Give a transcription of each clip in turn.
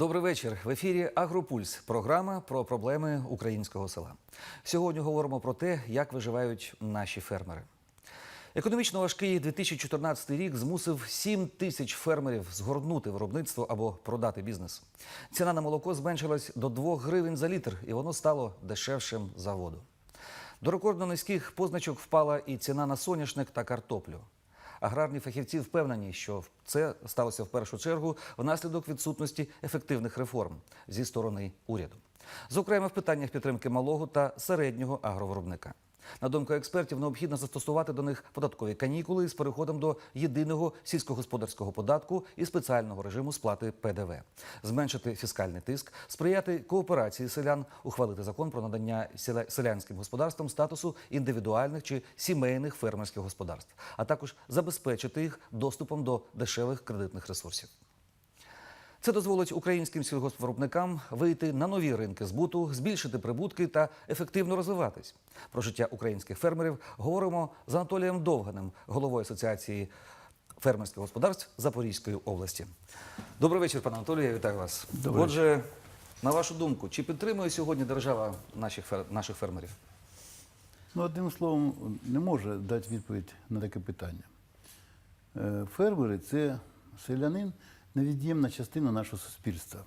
Добрий вечір. В ефірі Агропульс. Програма про проблеми українського села. Сьогодні говоримо про те, як виживають наші фермери. Економічно важкий 2014 рік змусив 7 тисяч фермерів згорнути виробництво або продати бізнес. Ціна на молоко зменшилась до 2 гривень за літр, і воно стало дешевшим за воду. До рекордно низьких позначок впала і ціна на соняшник та картоплю. Аграрні фахівці впевнені, що це сталося в першу чергу внаслідок відсутності ефективних реформ зі сторони уряду, зокрема в питаннях підтримки малого та середнього агровиробника. На думку експертів, необхідно застосувати до них податкові канікули з переходом до єдиного сільськогосподарського податку і спеціального режиму сплати ПДВ, зменшити фіскальний тиск, сприяти кооперації селян, ухвалити закон про надання селянським господарствам статусу індивідуальних чи сімейних фермерських господарств, а також забезпечити їх доступом до дешевих кредитних ресурсів. Це дозволить українським сільгоспвиробникам вийти на нові ринки збуту, збільшити прибутки та ефективно розвиватись. Про життя українських фермерів говоримо з Анатолієм Довганим, головою асоціації фермерських господарств Запорізької області. Добрий вечір, пане Анатолію. Я вітаю вас. Добрий Отже, на вашу думку, чи підтримує сьогодні держава наших фер- наших фермерів? Ну, одним словом, не може дати відповідь на таке питання. Е, Фермери це селянин невід'ємна частина нашого суспільства.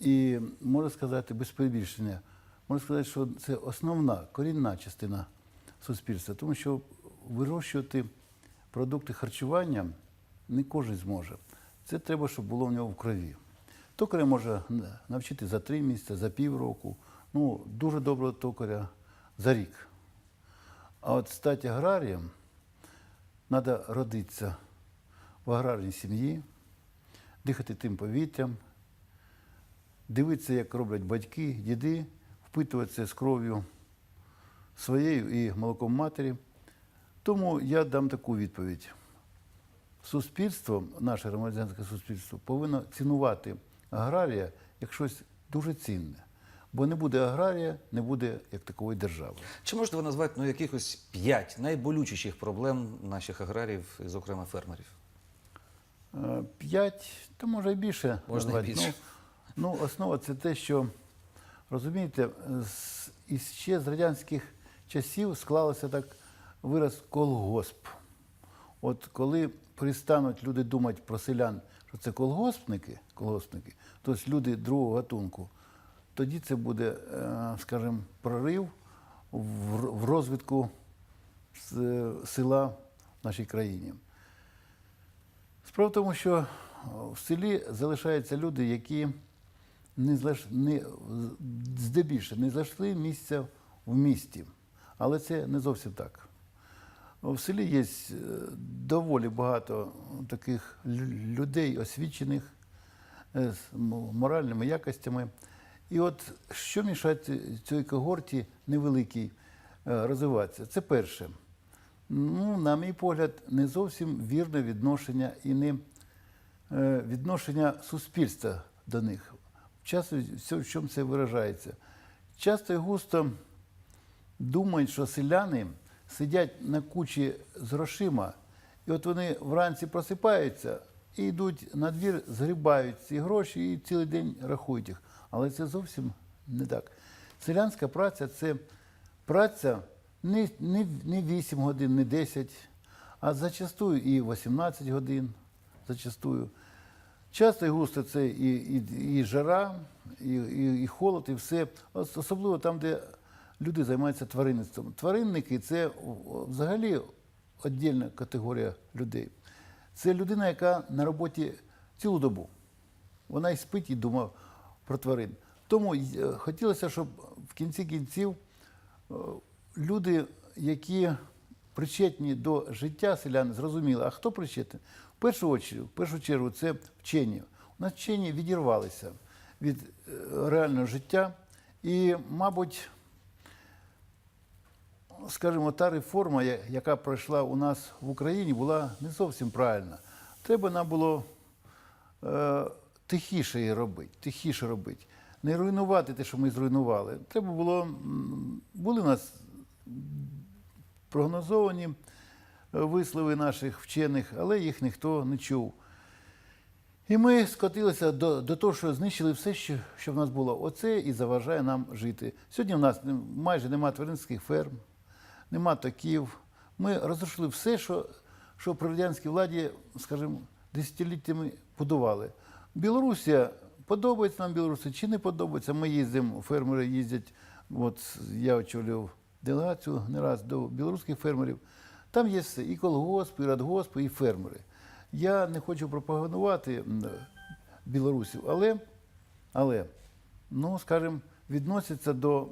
І можна сказати, без перебільшення, можна сказати, що це основна, корінна частина суспільства, тому що вирощувати продукти харчування не кожен зможе. Це треба, щоб було в нього в крові. Токаря може навчити за три місяці, за півроку, ну, дуже доброго токаря за рік. А от стати аграрієм треба родитися в аграрній сім'ї, дихати тим повітрям, дивитися, як роблять батьки, діди, впитуватися з кров'ю своєю і молоком матері. Тому я дам таку відповідь. Суспільство, наше громадянське суспільство, повинно цінувати аграрія як щось дуже цінне. Бо не буде аграрія, не буде як такової держави. Чи можете ви назвати ну, якихось п'ять найболючіших проблем наших аграріїв, зокрема фермерів? Е, П'ять, то може і більше. Можна і більше. Ну, ну, основа це те, що розумієте, з, і ще з радянських часів склалося так вираз колгосп. От коли перестануть люди думати про селян, що це колгоспники, колгоспники, тобто люди другого гатунку, тоді це буде, е, скажімо, прорив в в розвитку села в нашій країні. Справа в тому, що в селі залишаються люди, які не злаш... не... здебільше не знайшли місця в місті. Але це не зовсім так. В селі є е, доволі багато таких людей, освічених е, з моральними якостями. І от що мішає цій когорті невеликій е, розвиватися? Це перше. Ну, на мій погляд, не зовсім вірне відношення і не е, відношення суспільства до них. Часто в чому це виражається. Часто і густо думають, що селяни сидять на кучі з грошима, і от вони вранці просипаються і йдуть на двір, згрібають ці гроші і цілий день рахують їх. Але це зовсім не так. Селянська праця це праця не, не, не 8 годин, не 10, а зачастую і 18 годин, зачастую. Часто і густо це і, і, і жара, і, і, і холод, і все. Особливо там, де люди займаються тваринництвом. Тваринники це взагалі віддільна категорія людей. Це людина, яка на роботі цілу добу. Вона і спить і думає про тварин. Тому е, хотілося, щоб в кінці кінців е, люди, які причетні до життя селян, зрозуміли, а хто причетний? В першу чергу, в першу чергу це вчені. У нас вчені відірвалися від е, реального життя. І, мабуть, скажімо, та реформа, яка пройшла у нас в Україні, була не зовсім правильна. Треба нам було е, тихіше її робити, тихіше робити. Не руйнувати те, що ми зруйнували. Треба було, були у нас прогнозовані е, вислови наших вчених, але їх ніхто не чув. І ми скотилися до, до того, що знищили все, що, що в нас було. Оце і заважає нам жити. Сьогодні в нас майже немає тваринських ферм, нема таків. Ми розрушили все, що, що при радянській владі, скажімо, десятиліттями будували. Білорусія подобається нам Білорусі чи не подобається. Ми їздимо, фермери їздять. От я очолював делегацію не раз до білоруських фермерів. Там є все, і колгосп, і радгосп, і фермери. Я не хочу пропагандувати білорусів, але, але ну, скажімо, відносяться до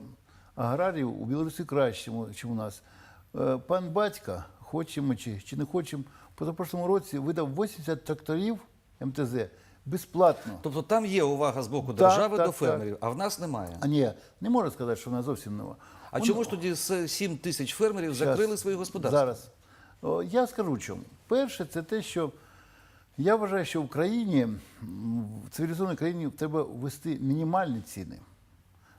аграріїв у Білорусі краще, ніж у нас. Е, Пан батька, хочемо чи, чи не хочемо, позапрошлому році видав 80 тракторів МТЗ безплатно. Тобто там є увага з боку держави так, до так. фермерів, а в нас немає. А ні, не можу сказати, що вона зовсім нова. А Он- чому ж тоді з 7 тисяч фермерів Щас. закрили свої господарства? Зараз. О, я скажу чому. Перше, це те, що я вважаю, що в країні, в цивілізованій країні треба ввести мінімальні ціни.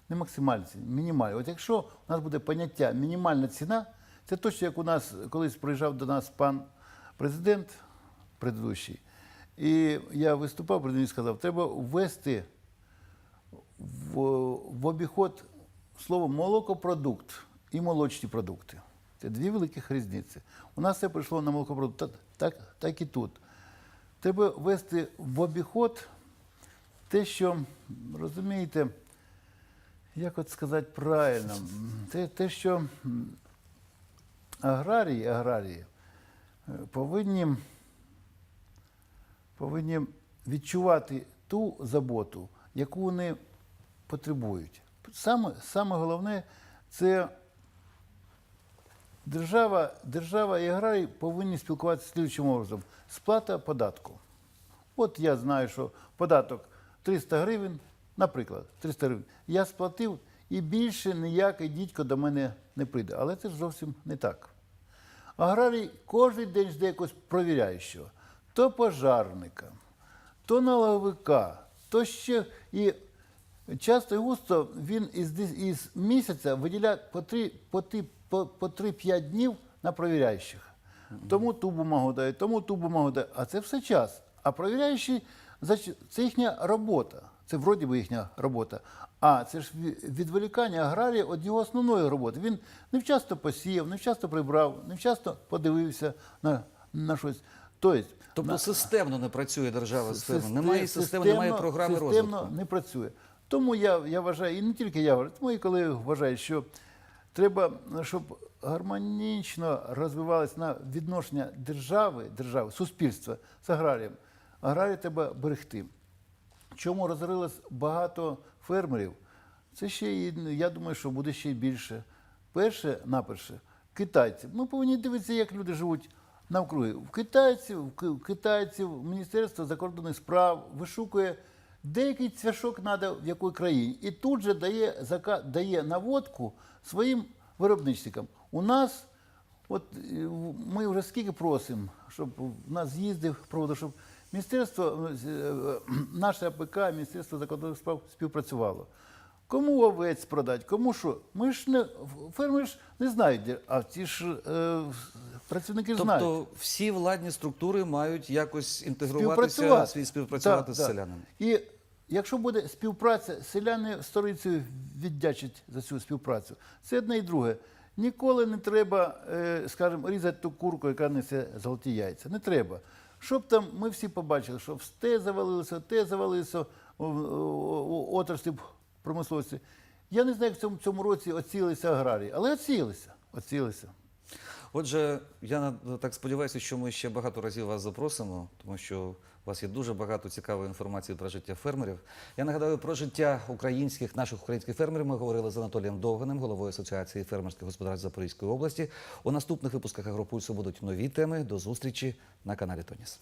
Не максимальні ціни, мінімальні. От якщо у нас буде поняття мінімальна ціна, це точно як у нас колись приїжджав до нас пан президент предыдущий, і я виступав ним і сказав, треба ввести в, в обіход слово молокопродукт і молочні продукти. Це дві великих різниці. У нас все прийшло на молокопродукт, так, так, так і тут. Треба ввести в обіход те, що, розумієте, як от сказати правильно, те, те що аграрії, аграрії повинні повинні відчувати ту заботу, яку вони потребують. Саме, саме головне це держава, держава і аграрії повинні спілкуватися слідчим образом. Сплата податку. От я знаю, що податок 300 гривень, наприклад, 300 гривень. Я сплатив і більше ніякий дідько до мене не прийде. Але це ж зовсім не так. Аграрій кожен день жде якогось провіряючого. То пожарника, то налоговика, то ще і часто і густо він із, із місяця виділяє по 3 по, по, по 3-5 днів на провіряючих. Тому ту бумагу дає, тому ту бумагу дає. А це все час. А провіряючі це їхня робота. Це вроді би їхня робота. А це ж відволікання аграрія від його основної роботи. Він невчасто посіяв, невчасто прибрав, невчасто подивився на, на щось. Тобто, Тобто системно не працює держава з фермером. Немає системи, немає програми системно розвитку. не працює. Тому я, я вважаю, і не тільки я вважаю, мої колеги вважають, що треба, щоб гармонічно розвивалось на відношення держави, держави, суспільства з аграрієм. Аграрія треба берегти. Чому розорилось багато фермерів? Це ще я думаю, що буде ще більше. Перше, наперше, китайці. Ми повинні дивитися, як люди живуть навкруги. В китайців, в китайців Міністерство закордонних справ вишукує деякий цвяшок треба в якій країні. І тут же дає, дає наводку своїм виробничникам. У нас От е, ми вже скільки просимо, щоб в нас з'їздив проводив, щоб міністерство, е, е, наше АПК, Міністерство закордонних справ співпрацювало. Кому овець продати, кому що? Ми ж не фермери ж не знають, а ті ж е, працівники знають. Тобто всі владні структури мають якось інтегруватися, свій- співпрацювати Так, з так. селянами. І якщо буде співпраця, селяни сторицею віддячать за цю співпрацю. Це одне і друге. Ніколи не треба, е, скажімо, різати ту курку, яка несе золоті яйця. Не треба. Щоб там ми всі побачили, що те завалилося, те завалилося у отраслі промисловості. Я не знаю, як в цьому, цьому році оцілися аграрії, але оцілися. Оцілися. Отже, я так сподіваюся, що ми ще багато разів вас запросимо, тому що у вас є дуже багато цікавої інформації про життя фермерів. Я нагадаю про життя українських наших українських фермерів. Ми говорили з Анатолієм Довганим, головою Асоціації фермерських господарств Запорізької області. У наступних випусках Агропульсу будуть нові теми. До зустрічі на каналі Тоніс.